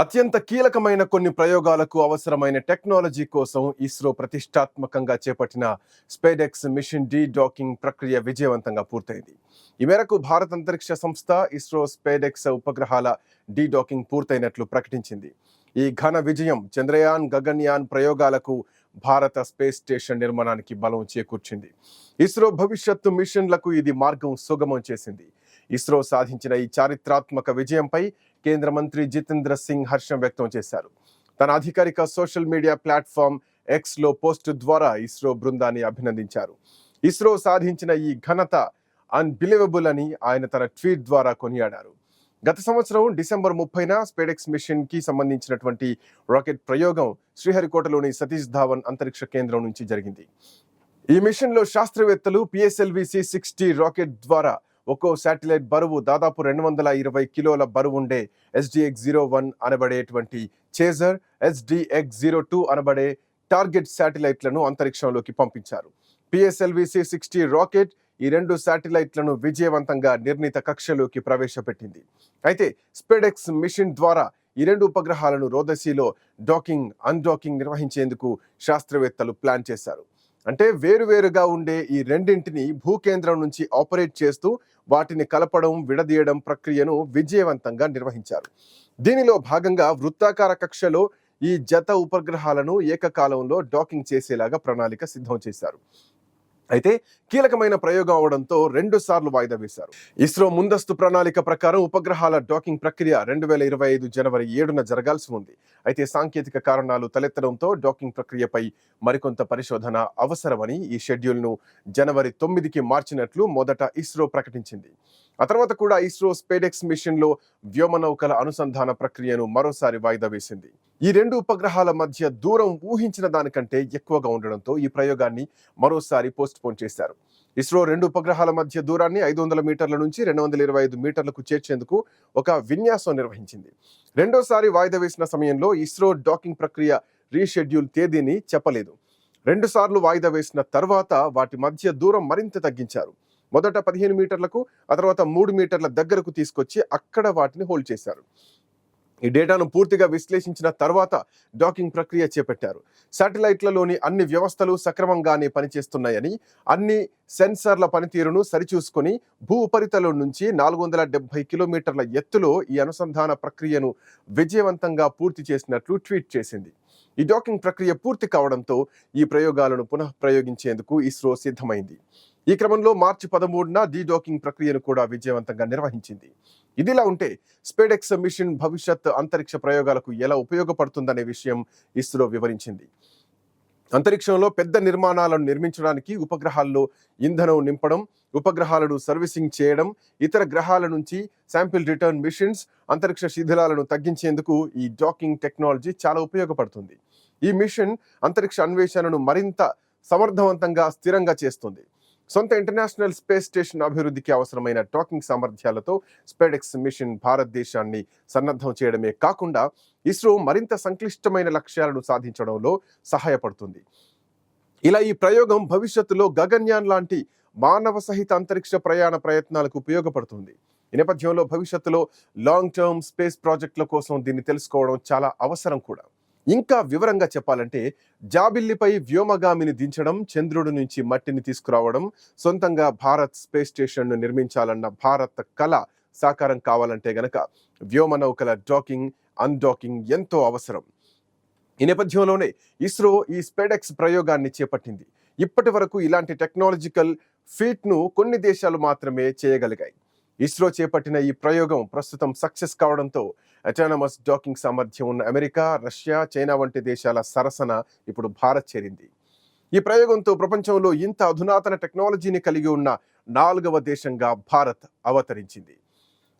అత్యంత కీలకమైన కొన్ని ప్రయోగాలకు అవసరమైన టెక్నాలజీ కోసం ఇస్రో ప్రతిష్టాత్మకంగా చేపట్టిన స్పేడెక్స్ మిషన్ డీ డాకింగ్ ప్రక్రియ విజయవంతంగా పూర్తయింది. ఈ మేరకు భారత అంతరిక్ష సంస్థ ఇస్రో స్పేడెక్స్ ఉపగ్రహాల డీ డాకింగ్ పూర్తయినట్లు ప్రకటించింది. ఈ ఘన విజయం చంద్రయాన్ గగన్యాన్ ప్రయోగాలకు భారత స్పేస్ స్టేషన్ నిర్మాణానికి బలం చేకూర్చింది. ఇస్రో భవిష్యత్తు మిషన్లకు ఇది మార్గం సుగమం చేసింది. ఇస్రో సాధించిన ఈ చారిత్రాత్మక విజయంపై కేంద్ర మంత్రి జితేంద్ర సింగ్ హర్షం వ్యక్తం చేశారు. తన అధికారిక సోషల్ మీడియా ప్లాట్ఫామ్ ఎక్స్లో పోస్ట్ ద్వారా ఇస్రో బృందాన్ని అభినందించారు. ఇస్రో సాధించిన ఈ ఘనత అన్బిలీవబుల్ అని ఆయన తన ట్వీట్ ద్వారా కొనియాడారు. గత సంవత్సరం డిసెంబర్ ముప్పైన స్పేడెక్స్ మిషన్కి సంబంధించినటువంటి రాకెట్ ప్రయోగం శ్రీహరికోటలోని సతీష్ ధావన్ అంతరిక్ష కేంద్రం నుంచి జరిగింది. ఈ మిషన్లో శాస్త్రవేత్తలు పిఎస్ఎల్వి సి సిక్స్టీ రాకెట్ ద్వారా ఒక్కో శాటిలైట్ బరువు దాదాపు రెండు వందల ఇరవై కిలోల బరువు ఉండే ఎస్డిఎక్స్ జీరో వన్ అనబడేటువంటి చేజర్ ఎస్డిఎక్స్ జీరో టూ అనబడే టార్గెట్ శాటిలైట్లను అంతరిక్షంలోకి పంపించారు. పిఎస్ఎల్విసి సిక్స్టీ రాకెట్ ఈ రెండు శాటిలైట్లను విజయవంతంగా నిర్ణీత కక్షలోకి ప్రవేశపెట్టింది. అయితే స్పెడెక్స్ మిషన్ ద్వారా ఈ రెండు ఉపగ్రహాలను రోదసీలో డాకింగ్ అన్డాకింగ్ నిర్వహించేందుకు శాస్త్రవేత్తలు ప్లాన్ చేశారు. అంటే వేరువేరుగా ఉండే ఈ రెండింటిని భూకేంద్రం నుంచి ఆపరేట్ చేస్తూ వాటిని కలపడం విడదీయడం ప్రక్రియను విజయవంతంగా నిర్వహించారు. దీనిలో భాగంగా వృత్తాకార కక్షలో ఈ జత ఉపగ్రహాలను ఏకకాలంలో డాకింగ్ చేసేలాగా ప్రణాళిక సిద్ధం చేశారు. అయితే కీలకమైన ప్రయోగం అవడంతో రెండు సార్లు వాయిదా వేశారు. ఇస్రో ముందస్తు ప్రణాళిక ప్రకారం ఉపగ్రహాల డాకింగ్ ప్రక్రియ రెండు వేల ఇరవై ఐదు జనవరి ఏడున జరగాల్సి ఉంది. అయితే సాంకేతిక కారణాలు తలెత్తడంతో డాకింగ్ ప్రక్రియపై మరికొంత పరిశోధన అవసరమని ఈ షెడ్యూల్ను జనవరి తొమ్మిదికి మార్చినట్లు మొదట ఇస్రో ప్రకటించింది. ఆ తర్వాత కూడా ఇస్రో స్పేడెక్స్ మిషన్లో వ్యోమనౌకల అనుసంధాన ప్రక్రియను మరోసారి వాయిదా వేసింది. ఈ రెండు ఉపగ్రహాల మధ్య దూరం ఊహించిన దానికంటే ఎక్కువగా ఉండడంతో ఈ ప్రయోగాన్ని మరోసారి పోస్ట్ పోన్ చేశారు. ఇస్రో రెండు ఉపగ్రహాల మధ్య దూరాన్ని ఐదు వందల మీటర్ల నుంచి రెండు వందల ఇరవై ఐదు మీటర్లకు చేర్చేందుకు ఒక విన్యాసం నిర్వహించింది. రెండోసారి వాయిదా వేసిన సమయంలో ఇస్రో డాకింగ్ ప్రక్రియ రీషెడ్యూల్ తేదీని చెప్పలేదు. రెండుసార్లు వాయిదా వేసిన తర్వాత వాటి మధ్య దూరం మరింత తగ్గించారు. మొదట పదిహేను మీటర్లకు ఆ తర్వాత మూడు మీటర్ల దగ్గరకు తీసుకొచ్చి అక్కడ వాటిని హోల్డ్ చేశారు. ఈ డేటాను పూర్తిగా విశ్లేషించిన తర్వాత డాకింగ్ ప్రక్రియ చేపట్టారు. శాటిలైట్లలోని అన్ని వ్యవస్థలు సక్రమంగానే పనిచేస్తున్నాయని అన్ని సెన్సార్ల పనితీరును సరిచూసుకొని భూ ఉపరితలం నుంచి నాలుగు వందల డెబ్బై కిలోమీటర్ల ఎత్తులో ఈ అనుసంధాన ప్రక్రియను విజయవంతంగా పూర్తి చేసినట్లు ట్వీట్ చేసింది. ఈ డాకింగ్ ప్రక్రియ పూర్తి కావడంతో ఈ ప్రయోగాలను పునః ప్రయోగించేందుకు ఇస్రో సిద్ధమైంది. ఈ క్రమంలో మార్చి పదమూడున డీడాకింగ్ ప్రక్రియను కూడా విజయవంతంగా నిర్వహించింది. ఇదిలా ఉంటే స్పేడెక్స్ మిషన్ భవిష్యత్ అంతరిక్ష ప్రయోగాలకు ఎలా ఉపయోగపడుతుందనే విషయం ఇస్రో వివరించింది. అంతరిక్షంలో పెద్ద నిర్మాణాలను నిర్మించడానికి ఉపగ్రహాల్లో ఇంధనం నింపడం ఉపగ్రహాలను సర్వీసింగ్ చేయడం ఇతర గ్రహాల నుంచి శాంపిల్ రిటర్న్ మిషన్స్ అంతరిక్ష శిథిలాలను తగ్గించేందుకు ఈ డాకింగ్ టెక్నాలజీ చాలా ఉపయోగపడుతుంది. ఈ మిషన్ అంతరిక్ష అన్వేషణను మరింత సమర్థవంతంగా స్థిరంగా చేస్తుంది. సొంత ఇంటర్నేషనల్ స్పేస్ స్టేషన్ అభివృద్ధికి అవసరమైన టాకింగ్ సామర్థ్యాలతో స్పెడెక్స్ మిషన్ భారతదేశాన్ని సన్నద్ధం చేయడమే కాకుండా ఇస్రో మరింత సంక్లిష్టమైన లక్ష్యాలను సాధించడంలో సహాయపడుతుంది. ఇలా ఈ ప్రయోగం భవిష్యత్తులో గగన్యాన్ లాంటి మానవ సహిత అంతరిక్ష ప్రయాణ ప్రయత్నాలకు ఉపయోగపడుతుంది. ఈ నేపథ్యంలో భవిష్యత్తులో లాంగ్ టర్మ్ స్పేస్ ప్రాజెక్టుల కోసం దీన్ని తెలుసుకోవడం చాలా అవసరం కూడా. ఇంకా వివరంగా చెప్పాలంటే జాబిల్లిపై వ్యోమగామిని దించడం చంద్రుడి నుంచి మట్టిని తీసుకురావడం సొంతంగా భారత్ స్పేస్ స్టేషన్ను నిర్మించాలన్న భారత్ కళ సాకారం కావాలంటే గనక వ్యోమనౌకల డాకింగ్ అన్డాకింగ్ ఎంతో అవసరం. ఈ నేపథ్యంలోనే ఇస్రో ఈ స్పెడెక్స్ ప్రయోగాన్ని చేపట్టింది. ఇప్పటి వరకు ఇలాంటి టెక్నాలజికల్ ఫీట్ను కొన్ని దేశాలు మాత్రమే చేయగలిగాయి. ఇస్రో చేపట్టిన ఈ ప్రయోగం ప్రస్తుతం సక్సెస్ కావడంతో అటానమస్ డాకింగ్ సామర్థ్యం ఉన్న అమెరికా రష్యా చైనా వంటి దేశాల సరసన ఇప్పుడు భారత్ చేరింది. ఈ ప్రయోగంతో ప్రపంచంలో ఇంత అధునాతన టెక్నాలజీని కలిగి ఉన్న నాలుగవ దేశంగా భారత్ అవతరించింది.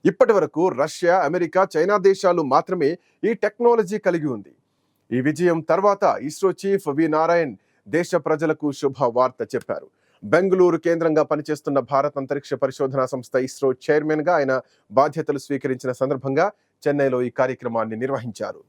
ఇప్పటి వరకు రష్యా అమెరికా చైనా దేశాలు మాత్రమే ఈ టెక్నాలజీ కలిగి ఉంది. ఈ విజయం తర్వాత ఇస్రో చీఫ్ వి నారాయణ్ దేశ ప్రజలకు శుభ వార్త చెప్పారు. బెంగళూరు కేంద్రంగా పనిచేస్తున్న భారత్ అంతరిక్ష పరిశోధనా సంస్థ ఇస్రో చైర్మన్గా ఆయన బాధ్యతలు స్వీకరించిన సందర్భంగా చెన్నైలో ఈ కార్యక్రమాన్ని నిర్వహించారు.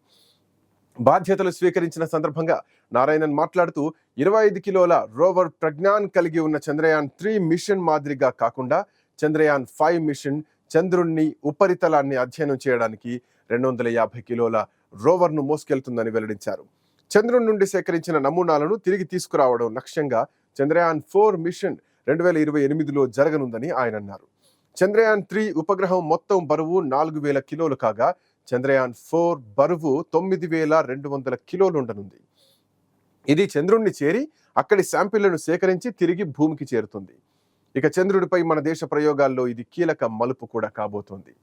బాధ్యతలు స్వీకరించిన సందర్భంగా నారాయణన్ మాట్లాడుతూ ఇరవై ఐదు కిలోల రోవర్ ప్రజ్ఞాన్ కలిగి ఉన్న చంద్రయాన్ త్రీ మిషన్ మాదిరిగా కాకుండా చంద్రయాన్ ఫైవ్ మిషన్ చంద్రుణ్ణి ఉపరితలాన్ని అధ్యయనం చేయడానికి రెండు వందల యాభై కిలోల రోవర్ను మోసుకెళ్తుందని వెల్లడించారు. చంద్రుని నుండి సేకరించిన నమూనాలను తిరిగి తీసుకురావడం లక్ష్యంగా చంద్రయాన్ ఫోర్ మిషన్ రెండు వేల ఇరవై ఎనిమిదిలో జరగనుందని ఆయన అన్నారు. చంద్రయాన్ త్రీ ఉపగ్రహం మొత్తం బరువు నాలుగు వేల కిలోలు కాగా చంద్రయాన్ ఫోర్ బరువు తొమ్మిది వేల రెండు వందల కిలోలు ఉండనుంది. ఇది చంద్రుణ్ణి చేరి అక్కడి శాంపిళ్ళను సేకరించి తిరిగి భూమికి చేరుతుంది. ఇక చంద్రుడిపై మన దేశ ప్రయోగాల్లో ఇది కీలక మలుపు కూడా కాబోతోంది.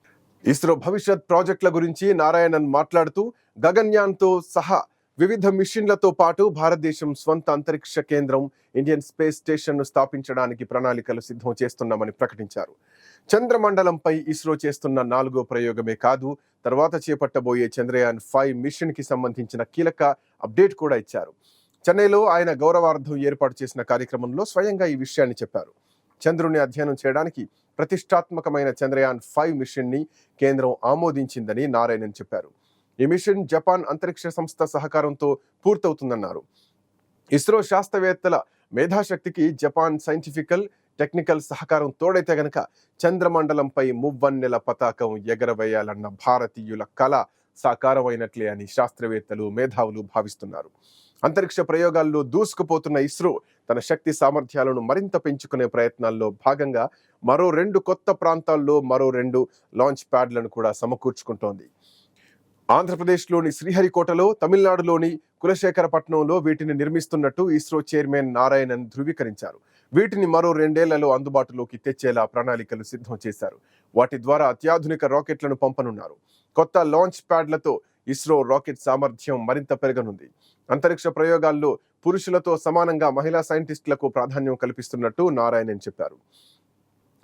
ఇస్రో భవిష్యత్ ప్రాజెక్టుల గురించి నారాయణన్ మాట్లాడుతూ గగన్యాన్తో సహా వివిధ మిషన్లతో పాటు భారతదేశం స్వంత అంతరిక్ష కేంద్రం ఇండియన్ స్పేస్ స్టేషన్ను స్థాపించడానికి ప్రణాళికలు సిద్ధం చేస్తున్నామని ప్రకటించారు. చంద్రమండలంపై ఇస్రో చేస్తున్న నాలుగో ప్రయోగమే కాదు తర్వాత చేపట్టబోయే చంద్రయాన్ ఫైవ్ మిషన్కి సంబంధించిన కీలక అప్డేట్ కూడా ఇచ్చారు. చెన్నైలో ఆయన గౌరవార్థం ఏర్పాటు చేసిన కార్యక్రమంలో స్వయంగా ఈ విషయాన్ని చెప్పారు. చంద్రుని అధ్యయనం చేయడానికి ప్రతిష్టాత్మకమైన చంద్రయాన్ ఫైవ్ మిషన్ని కేంద్రం ఆమోదించిందని నారాయణన్ చెప్పారు. ఈ మిషన్ జపాన్ అంతరిక్ష సంస్థ సహకారంతో పూర్తవుతుందన్నారు. ఇస్రో శాస్త్రవేత్తల మేధాశక్తికి జపాన్ సైంటిఫికల్ టెక్నికల్ సహకారం తోడైతే గనక చంద్రమండలంపై మువ్వన్నెల పతాకం ఎగరవేయాలన్న భారతీయుల కళ సాకారమైనట్లే అని శాస్త్రవేత్తలు మేధావులు భావిస్తున్నారు. అంతరిక్ష ప్రయోగాల్లో దూసుకుపోతున్న ఇస్రో తన శక్తి సామర్థ్యాలను మరింత పెంచుకునే ప్రయత్నాల్లో భాగంగా మరో రెండు కొత్త ప్రాంతాల్లో మరో రెండు లాంచ్ ప్యాడ్లను కూడా సమకూర్చుకుంటోంది. ఆంధ్రప్రదేశ్లోని శ్రీహరికోటలో తమిళనాడులోని కులశేఖరపట్నంలో వీటిని నిర్మిస్తున్నట్టు ఇస్రో చైర్మన్ నారాయణన్ ధృవీకరించారు. వీటిని మరో రెండేళ్ళలో అందుబాటులోకి తెచ్చేలా ప్రణాళికలు సిద్ధం చేశారు. వాటి ద్వారా అత్యాధునిక రాకెట్లను పంపనున్నారు. కొత్త లాంచ్ ప్యాడ్లతో ఇస్రో రాకెట్ సామర్థ్యం మరింత పెరగనుంది. అంతరిక్ష ప్రయోగాల్లో పురుషులతో సమానంగా మహిళా సైంటిస్టులకు ప్రాధాన్యం కల్పిస్తున్నట్టు నారాయణన్ చెప్పారు.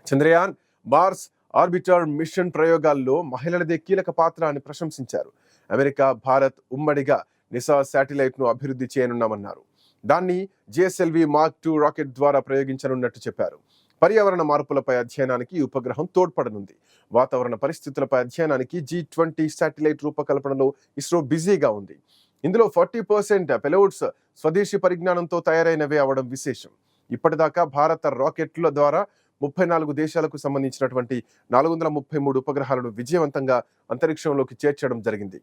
చంద్రయాన్ మార్స్ ఆర్బిటర్ మిషన్ ప్రయోగాల్లో మహిళలదే కీలక పాత్ర అని ప్రశంసించారు. అమెరికా భారత్ ఉమ్మడిగా నిసా శాటిలైట్ను అభివృద్ధి చేయనున్నామన్నారు. దాన్ని జిఎస్ఎల్వి మార్క్ టూ రాకెట్ ద్వారా ప్రయోగించనున్నట్టు చెప్పారు. పర్యావరణ మార్పులపై అధ్యయనానికి ఈ ఉపగ్రహం తోడ్పడనుంది. వాతావరణ పరిస్థితులపై అధ్యయనానికి జీ ట్వంటీ శాటిలైట్ రూపకల్పనలో ఇస్రో బిజీగా ఉంది. ఇందులో ఫార్టీ పర్సెంట్ పెలోడ్స్ స్వదేశీ పరిజ్ఞానంతో తయారైనవే అవడం విశేషం. ఇప్పటిదాకా భారత రాకెట్ల ద్వారా ముప్పై నాలుగు దేశాలకు సంబంధించినటువంటి నాలుగు వందల ముప్పై మూడు ఉపగ్రహాలను విజయవంతంగా అంతరిక్షంలోకి చేర్చడం జరిగింది.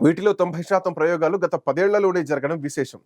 వీటిలో తొంభై శాతం ప్రయోగాలు గత పదేళ్ళలోనే జరగడం విశేషం.